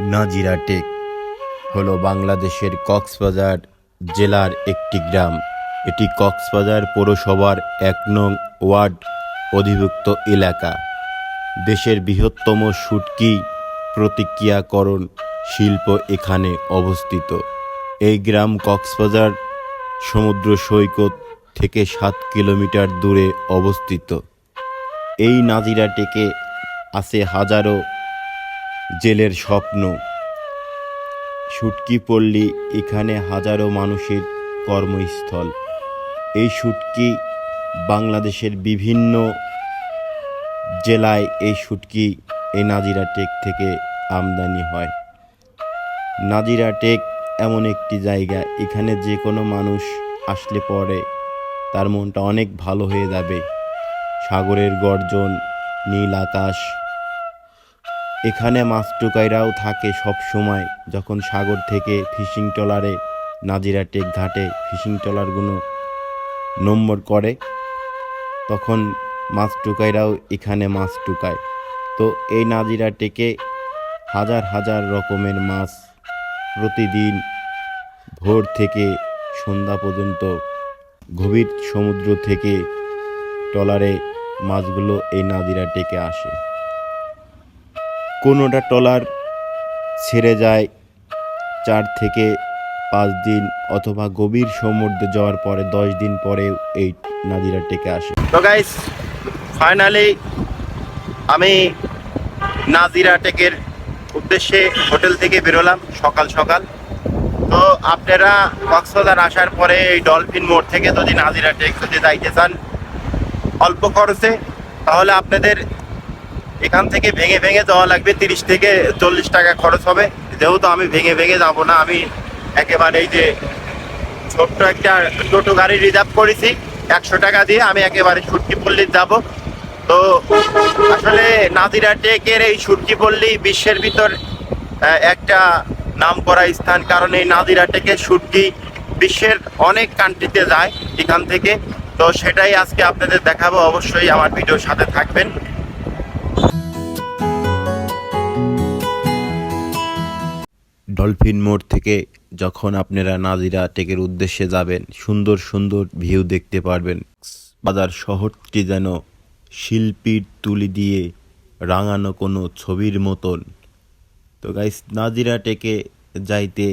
Nazira take হলো বাংলাদেশের কক্সবাজার জেলার একটি গ্রাম। এটি কক্সবাজার পৌরসভার এক নং ওয়ার্ড অধিভুক্ত এলাকা। দেশের বৃহত্তম শুটকি প্রতিক্রিয়াকরণ শিল্প এখানে অবস্থিত। এই গ্রাম কক্সবাজার সমুদ্র সৈকত থেকে সাত কিলোমিটার দূরে অবস্থিত। এই নাজিরা টেকে আছে হাজারো জেলের স্বপ্ন। শুটকি পল্লী এখানে হাজারো মানুষের কর্মস্থল। এই শুটকি বাংলাদেশের বিভিন্ন জেলায় এই শুটকি এই নাজিরা টেক থেকে আমদানি হয়। নাজিরা টেক এমন একটি জায়গা, এখানে যে কোনো মানুষ আসলে পরে তার মনটা অনেক ভালো হয়ে যাবে। সাগরের গর্জন, নীল আকাশ এখানে মাছ টুকাইরাও থাকে সব সময়, যখন সাগর থেকে ফিশিং ট্রলারে, নাজিরা টেক ঘাটে ফিশিং ট্রলারগুলো নম্বর করে, তখন মাছ টুকাইরাও এখানে মাছ টুকায়। তো এই নাজিরা টেকে হাজার হাজার রকমের মাছ প্রতিদিন ভোর থেকে সন্ধ্যা পর্যন্ত গভীর সমুদ্র থেকে ট্রলারে মাছগুলো এই নাজিরা টেকে আসে। কোনোটা ট্রলার ছেড়ে যায় চার থেকে পাঁচ দিন অথবা গভীর সমুদ্রে যাওয়ার পরে দশ দিন পরে এই নাদিরা টেকে আসে। তো গাইস ফাইনালি আমি নাজিরা টেকের উদ্দেশ্যে হোটেল থেকে বেরোলাম সকাল সকাল। তো আপনারা কক্সবাজার আসার পরে এই ডলফিন মোড় থেকে যদি নাজিরা টেক যদি যাইতে চান অল্প খরচে, তাহলে আপনাদের এখান থেকে ভেঙে ভেঙে যাওয়া লাগবে তিরিশ থেকে চল্লিশ টাকা খরচ হবে। যেহেতু আমি ভেঙে ভেঙে যাব না, আমি একেবারে এই যে ছোট্ট একটা টোটো গাড়ি রিজার্ভ করেছি, একশো টাকা দিয়ে আমি একেবারে সুটকি পল্লী যাব। তো আসলে নাজিরা টেকের এই সুটকি পল্লী বিশ্বের ভিতর একটা নাম করা স্থান, কারণ এই নাজিরা টেকের সুটকি বিশ্বের অনেক কান্ট্রিতে যায় এখান থেকে। তো সেটাই আজকে আপনাদের দেখাবো, অবশ্যই আমার ভিডিওর সাথে থাকবেন। ডলফিন মোড় থেকে যখন আপনারা নাজিরা টেকের উদ্দেশ্যে যাবেন, সুন্দর সুন্দর ভিউ দেখতে পারবেন। বাজার শহরটি যেন শিল্পীর তুলি দিয়ে রাঙানো কোনো ছবির মতন। তো গাইস নাজিরা টেকে যাইতে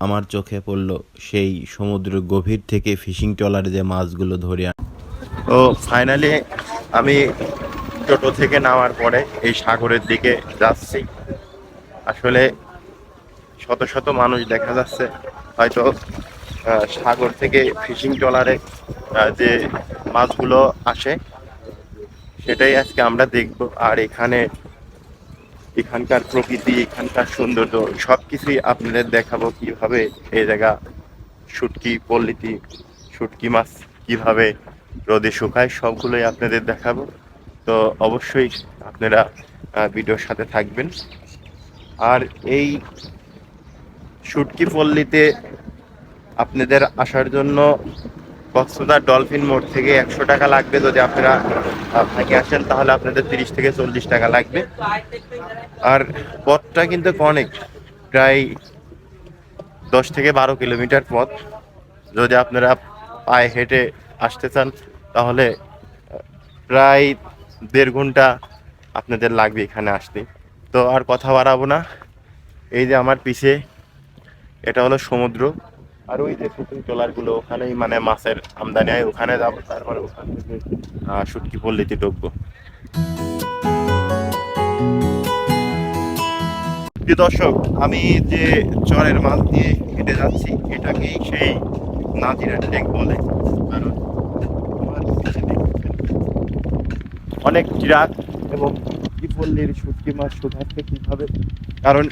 আমার চোখে পড়ল সেই সমুদ্র গভীর থেকে ফিশিং ট্রলারে যে মাছগুলো ধরে আন তো ফাইনালি আমি টোটো থেকে নামার পরে এই সাগরের দিকে যাচ্ছি। আসলে শত শত মানুষ দেখা যাচ্ছে। হয়তো সাগর থেকে ফিশিং ট্রলারে যে মাছগুলো আসে, সেটাই আজকে আমরা দেখব। আর এখানে এখানকার প্রকৃতি, এখানকার সৌন্দর্য সব কিছুই আপনাদের দেখাবো কীভাবে এই জায়গা শুটকি পল্লীতি শুটকি মাছ কীভাবে রোদে শুকায়, সবগুলোই আপনাদের দেখাবো। তো অবশ্যই আপনারা ভিডিওর সাথে থাকবেন। আর এই শুটকি পল্লীতে আপনাদের আসার জন্য কক্সবাজার ডলফিন মোড় থেকে একশো টাকা লাগবে। যদি আপনারা ভাগে আসেন, তাহলে আপনাদের তিরিশ থেকে চল্লিশ টাকা লাগবে। আর পথটা কিন্তু অনেক, প্রায় দশ থেকে বারো কিলোমিটার পথ। যদি আপনারা পায়ে হেঁটে আসতে চান, তাহলে প্রায় দেড় ঘণ্টা আপনাদের লাগবে এখানে আসতে। তো আর কথা বাড়াবো না। এই যে আমার পিছে এটা হলো সমুদ্র। আর ওই যে শুটিং ট্রলারগুলো ওখানেই মানে মাছের আমদানি হয়, ওখানে যাব, তারপরে ওখান শুটকি পল্লীতে ঢুকবো। দর্শক, আমি যে চরের মাছ দিয়ে হেঁটে যাচ্ছি, এটাকেই সেই নাজিরা টেক বলে। কারণ অনেক ট্রাক এবং পল্লীর শুটকি মাছ শুধাচ্ছে কীভাবে? কারণ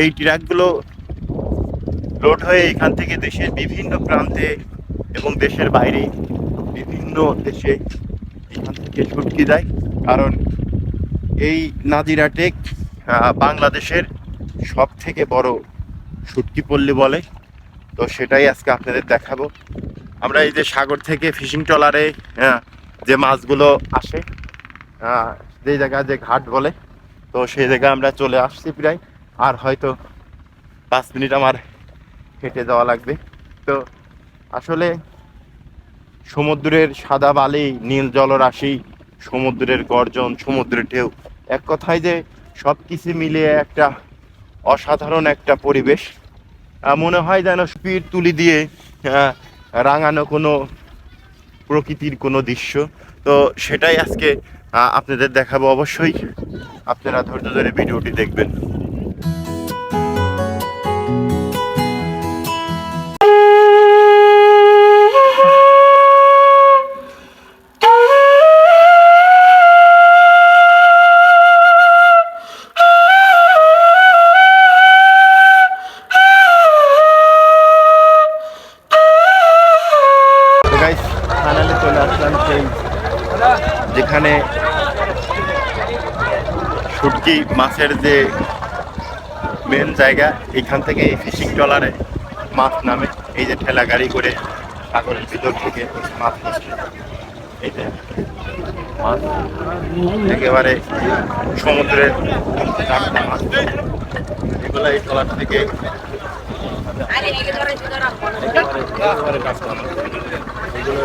এই ট্রাকগুলো লোড হয়ে এখান থেকে দেশের বিভিন্ন প্রান্তে এবং দেশের বাইরে বিভিন্ন দেশে এখান থেকে শুটকি যায় কারণ এই নাজিরা টেক বাংলাদেশের সব থেকে বড় শুটকি পল্লী বলে। তো সেটাই আজকে আপনাদের দেখাবো। আমরা এই যে সাগর থেকে ফিশিং ট্রলারে যে মাছগুলো আসে যে জায়গায় যে ঘাট বলে, তো সেই জায়গায় আমরা চলে আসছি প্রায়। আর হয়তো পাঁচ মিনিট আমার হেঁটে যাওয়া লাগবে। তো আসলে সমুদ্রের সাদা বালি, নীল জলরাশি, সমুদ্রের গর্জন, সমুদ্রের ঢেউ, এক কথায় যে সব কিছু মিলিয়ে একটা অসাধারণ একটা পরিবেশ। মনে হয় যেন স্পিড তুলি দিয়ে রাঙানো কোনো প্রকৃতির কোনো দৃশ্য। তো সেটাই আজকে আপনাদের দেখাবো অবশ্যই। আপনারা ধৈর্য ধরে ভিডিওটি দেখবেন। শুটকি মাছের যে মেন জায়গা, এখান থেকে এই ফিশিং ট্রলারে মাছ নামে এই যে ঠেলা গাড়ি করে সাগরের ভিতর থেকে মাছ। এই যে মাছ একেবারে সমুদ্রের মাছ এগুলো এই ট্রলার থেকে একেবারে টাটকা মাছ। এগুলো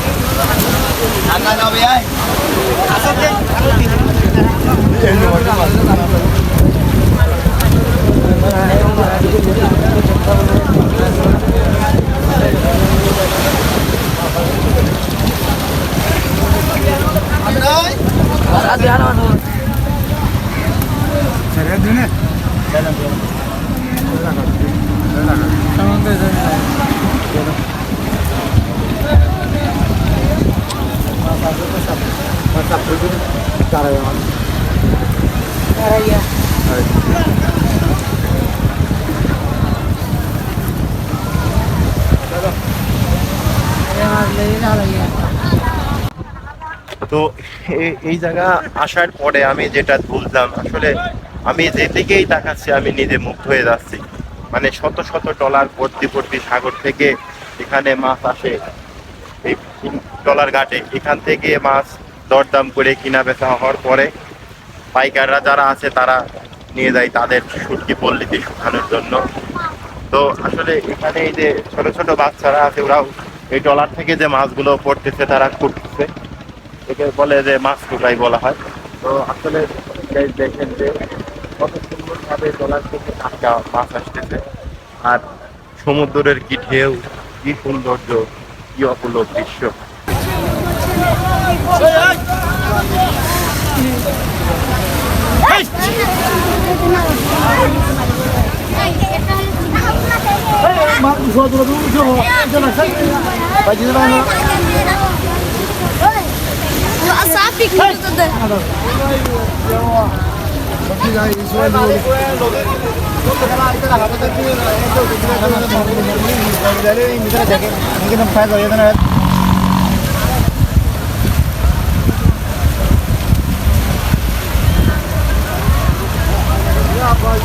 దొరికిద్దాం তো এই জায়গা আসার পরে আমি যেটা বুঝলাম, আসলে আমি যেদিকেই তাকাচ্ছি, আমি নিজে মুগ্ধ হয়ে যাচ্ছি। মানে শত শত টলার ভর্তি ভর্তি সাগর থেকে, এখানে মাছ আসে। এই টলার ঘাটে। এখান থেকে মাছ দরদাম করে কিনা বেচা হওয়ার পরে পাইকাররা যারা আছে, তারা নিয়ে যায় তাদের সুটকি পল্লীতে শুকানোর জন্য। তো আসলে এখানে এই যে ছোট ছোট বাচ্চারা আছে, ওরাও এই টলার থেকে যে মাছগুলো পড়তেছে, তারা কুটতেছে একে বলে যে মাছ কুটাই বলা হয়। তো আসলে দেখেন যে কত সুন্দরভাবে টলার থেকে টাটকা মাছ আসতেছে। আর সমুদ্রের কি ঢেউ, কি সৌন্দর্য, কি অপূর্ব দৃশ্য। اصعب فيك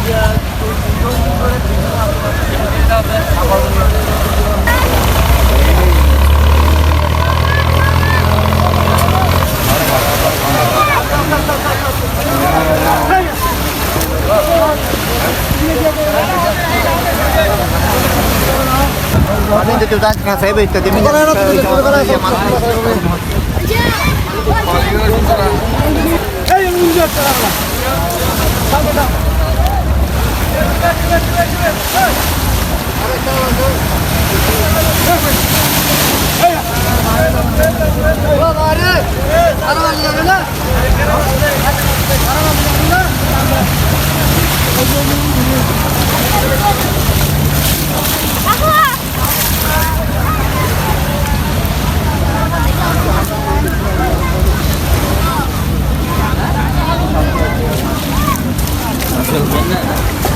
Ini kita tanya saya baik tadi minyak. Hey, yang unjuk sekarang lah. Sampai dah. Gracias.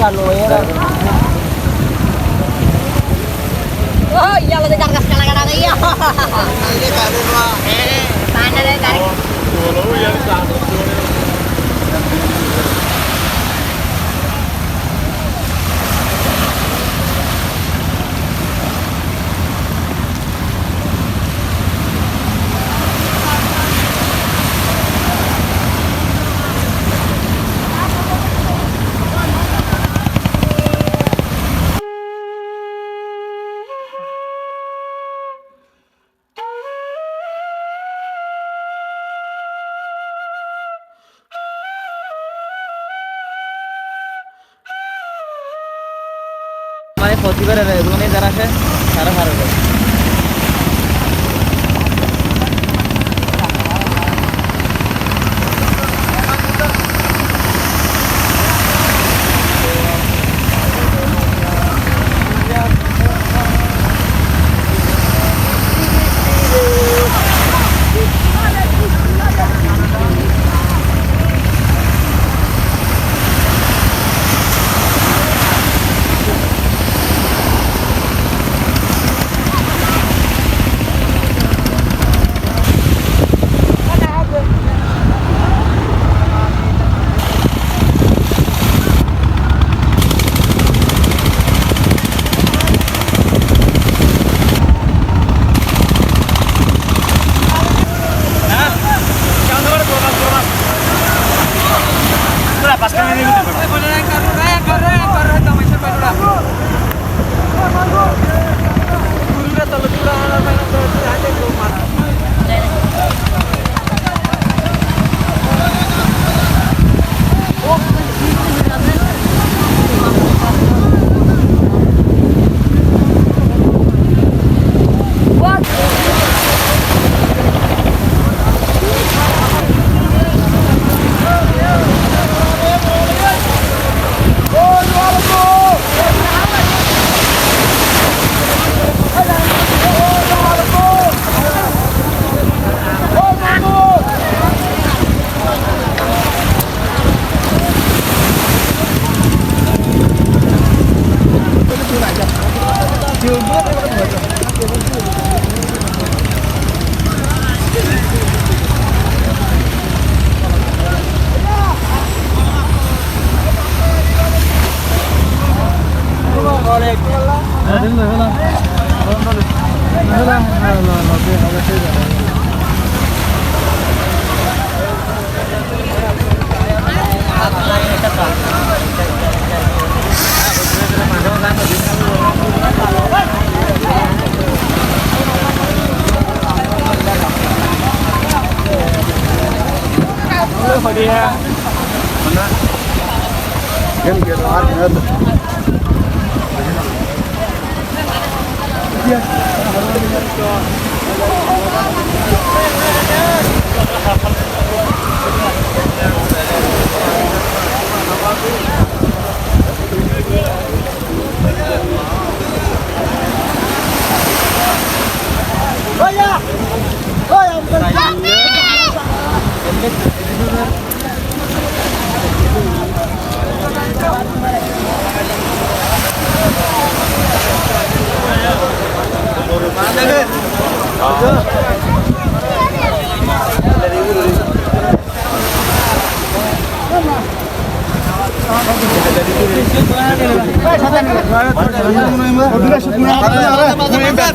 দেড়ে Oh, đứng rồi lên lên lên Hãy subscribe cho kênh Ghiền Mì Gõ Để không bỏ lỡ những video hấp dẫn 감사합니다.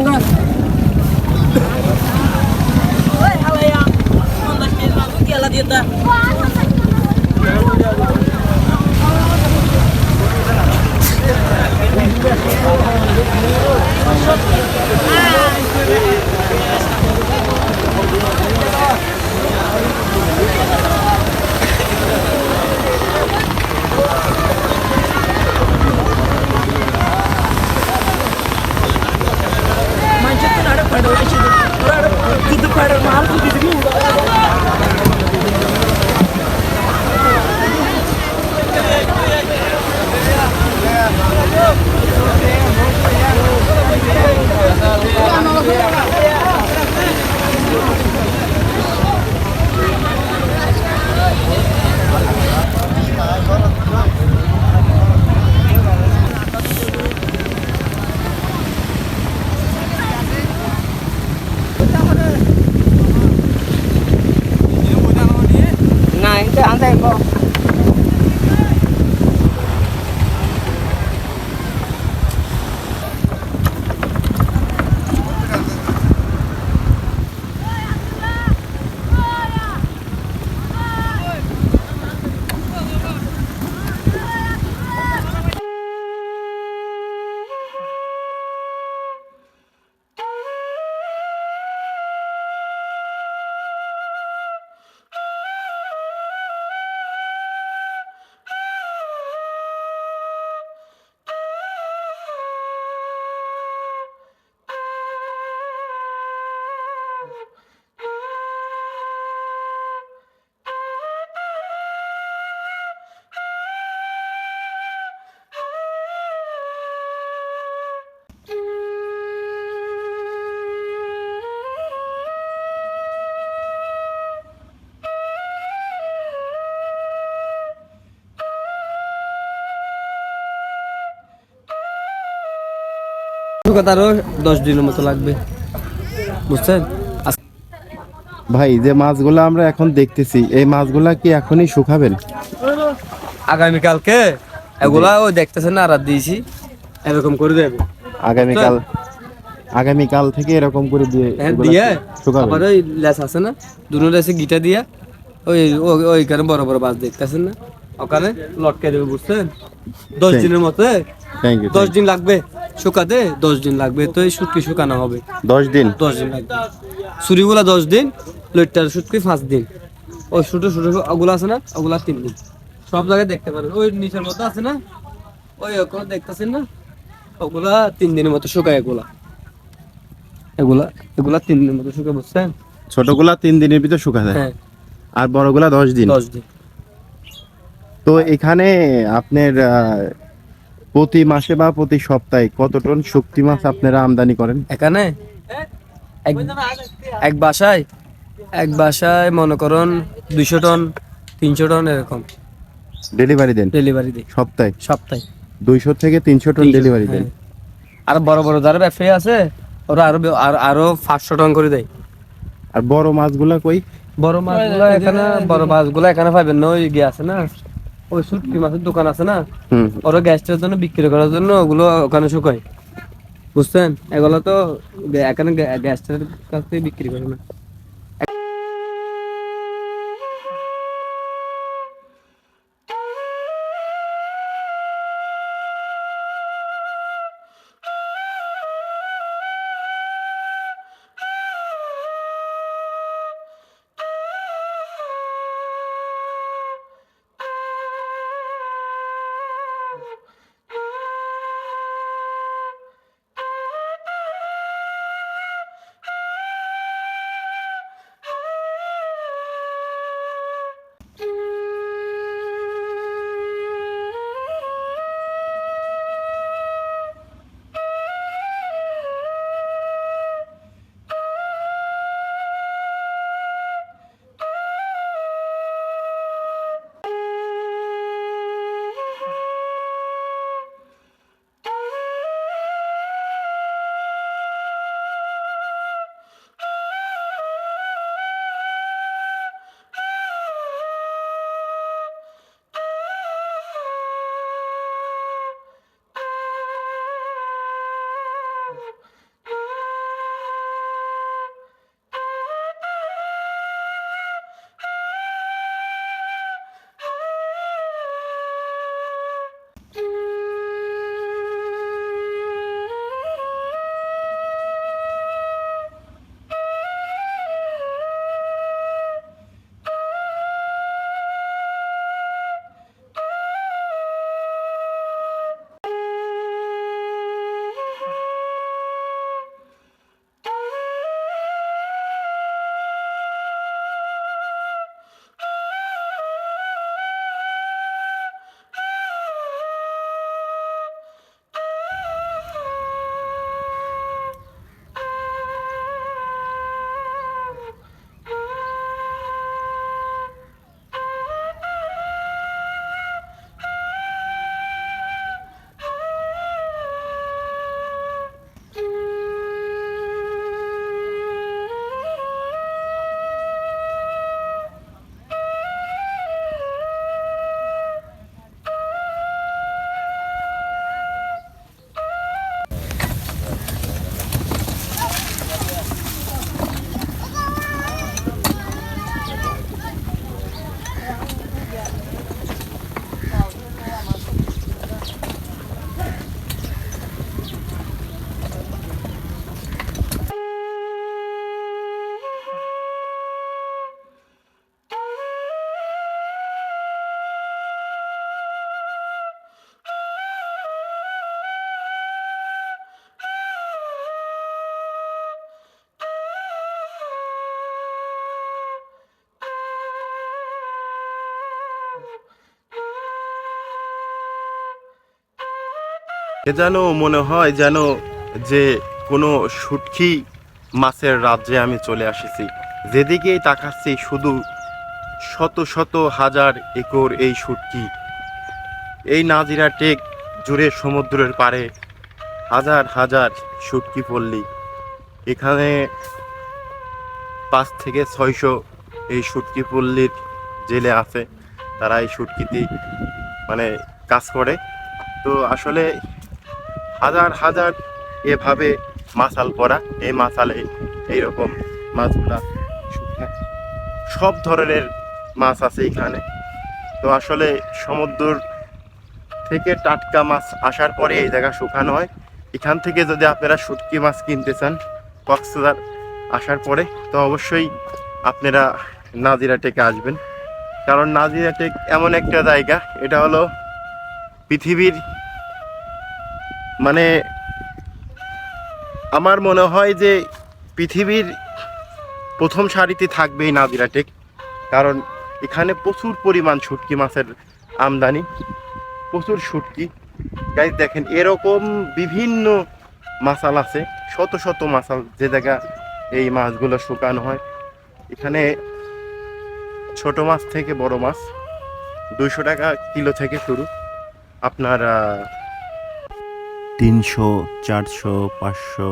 வாங்க শুকাতে আরও দশ দিনের মতো লাগবে। বুঝছেন? ভাই যে মাছগুলো আমরা এখন দেখতেছি এই মাছগুলা কি এখনই শুকাবেন? আগামীকালকে? এগুলা ওই দেখতেছেন না আর দিয়েছি। এরকম করে দেবে। আগামীকাল আগামীকাল থেকে এরকম করে দিয়ে হ্যাঁ দিয়ে আবার ওই লেস আছে না দুনো লেসে গিটা দিয়া ওই ও- ওইখানে বড় বড় বাস দেখতেছেন না? ওখানে লটকে দেবে বুঝছেন? দশ দিনের মতো থ্যাংক ইউ দশ দিন লাগবে। শুকাতে দশ দিন লাগবে তো এই শুটকি শুকানো হবে। দশ দিন? দশ দিন লাগবে। চুরিগুলা দশ দিন লইটার শুটকি পাঁচ দিন। ওই ছোট ছোট ওগুলো আছে না ওগুলা তিন দিন। সব জায়গায় দেখতে পারেন ওই নিচের মধ্যে আছে না ওই ওগুলো দেখতেছেন না? ওগুলা তিন দিনের মতো শুকায় এগুলা। এগুলা এগুলা তিন দিনের মতো শুকায় বুঝছেন? ছোটগুলা তিন দিনের ভিতর শুকা যায়? হ্যাঁ। আর বড়গুলা দশ দিন? দশ দিন। তো এখানে আপনার প্রতি মাসে বা প্রতি সপ্তাহে কত টন শক্তি মাছ আপনারা আমদানি করেন? এখানে? এক এক বাসায়? এক বাসায় মনে করুন দুইশো টন তিনশো টন এরকম। ডেলিভারি দেন? ডেলিভারি দিই। সপ্তাহে? সপ্তাহে। দুইশো থেকে তিনশো টন ডেলিভারি দেন। হ্যাঁ। আর বড় বড় যারা ব্যবসায়ী আছে ওরা আরও আর- আরও পাঁচশো টন করে দেয়। আর বড় মাছগুলা কই? বড় মাছগুলো এখানে বড় মাছগুলো এখানে পাবেন না ওই গিয়ে আছে না। ওই শুটকি মাছের দোকান আছে না? হুম। ওরা গ্যাসটার জন্য বিক্রি করার জন্য ওগুলো ওখানে শুকায়। বুঝছেন? এগুলো তো এখানে গ্যা- গ্যাসটার কাছ থেকে বিক্রি করে না। এ যেন মনে হয় যেন যে কোনো শুটকি মাছের রাজ্যে আমি চলে আসিছি। যেদিকেই তাকাচ্ছি শুধু শত শত হাজার একর এই শুটকি এই নাজিরা টেক জুড়ে সমুদ্রের পারে হাজার হাজার শুটকি পল্লী। এখানে পাঁচ থেকে ছয়শো এই শুটকি পল্লীর জেলে আছে। তারা এই শুটকিতে মানে কাজ করে। তো আসলে হাজার হাজার এভাবে মাছাল পরা এই মাছালে এইরকম মাছগুলা। সব ধরনের মাছ আছে এখানে। তো আসলে সমুদ্র থেকে টাটকা মাছ আসার পরে এই জায়গা শুকানো হয়। এখান থেকে যদি আপনারা শুটকি মাছ কিনতে চান, কক্সবাজার আসার পরে, তো অবশ্যই আপনারা নাজিরা টেকে আসবেন। কারণ নাজিরা টেক এমন একটা জায়গা, এটা হলো পৃথিবীর মানে আমার মনে হয় যে পৃথিবীর প্রথম সারিতে থাকবে এই নাজিরা টেক, কারণ এখানে প্রচুর পরিমাণ শুটকি মাছের আমদানি, প্রচুর শুটকি। গাইজ দেখেন, এরকম বিভিন্ন মাসাল আছে, শত শত মাসাল যে জায়গা এই মাছগুলো শুকানো হয়। এখানে ছোট মাছ থেকে বড় মাছ, দুইশো টাকা কিলো থেকে শুরু। আপনার তিনশো, চারশো, পাঁচশো,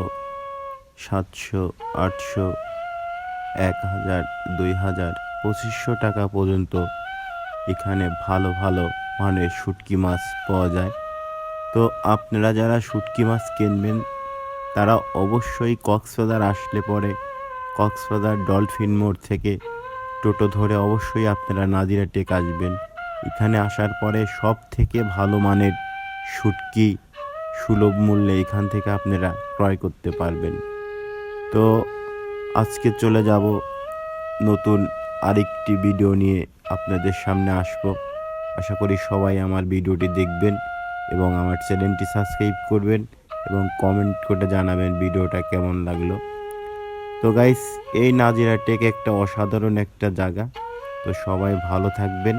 সাতশো, আটশো, এক হাজার, দুই হাজার, পঁচিশশো টাকা পর্যন্ত এখানে ভালো ভালো মানের শুটকি মাছ পাওয়া যায়। তো আপনারা যারা শুটকি মাছ কিনবেন, তারা অবশ্যই কক্সবাজার আসলে পরে কক্সবাজার ডলফিন মোড় থেকে টোটো ধরে অবশ্যই আপনারা নাদিরা টেক আসবেন। এখানে আসার পরে সব থেকে ভালো মানের শুটকি সুলভ মূল্যে এখান থেকে আপনারা ক্রয় করতে পারবেন। তো আজকে চলে যাব নতুন আরেকটি ভিডিও নিয়ে আপনাদের সামনে আসব। আশা করি সবাই আমার ভিডিওটি দেখবেন এবং আমার চ্যানেলটি সাবস্ক্রাইব করবেন এবং কমেন্ট করে জানাবেন ভিডিওটা কেমন লাগল। তো গাইস, এই নাজিরা টেক একটা অসাধারণ একটা জায়গা। তো সবাই ভালো থাকবেন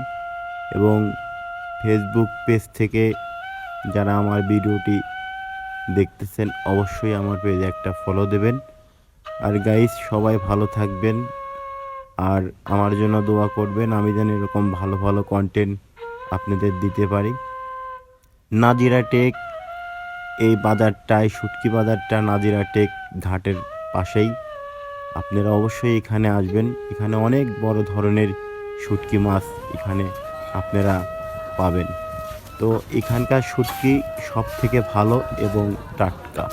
এবং ফেসবুক পেজ থেকে যারা আমার ভিডিওটি দেখতেছেন, অবশ্যই আমার পেজে একটা ফলো দেবেন। আর গাইস সবাই ভালো থাকবেন। আর আমার জন্য দোয়া করবেন, আমি যেন এরকম ভালো ভালো কন্টেন্ট আপনাদের দিতে পারি। নাজিরা টেক এই বাজারটায় শুটকি বাজারটা নাজিরা টেক ঘাটের পাশেই। আপনারা অবশ্যই এখানে আসবেন। এখানে অনেক বড় ধরনের শুটকি মাছ এখানে আপনারা পাবেন। তো এখানকার শুটকি সব থেকে ভালো এবং টাটকা।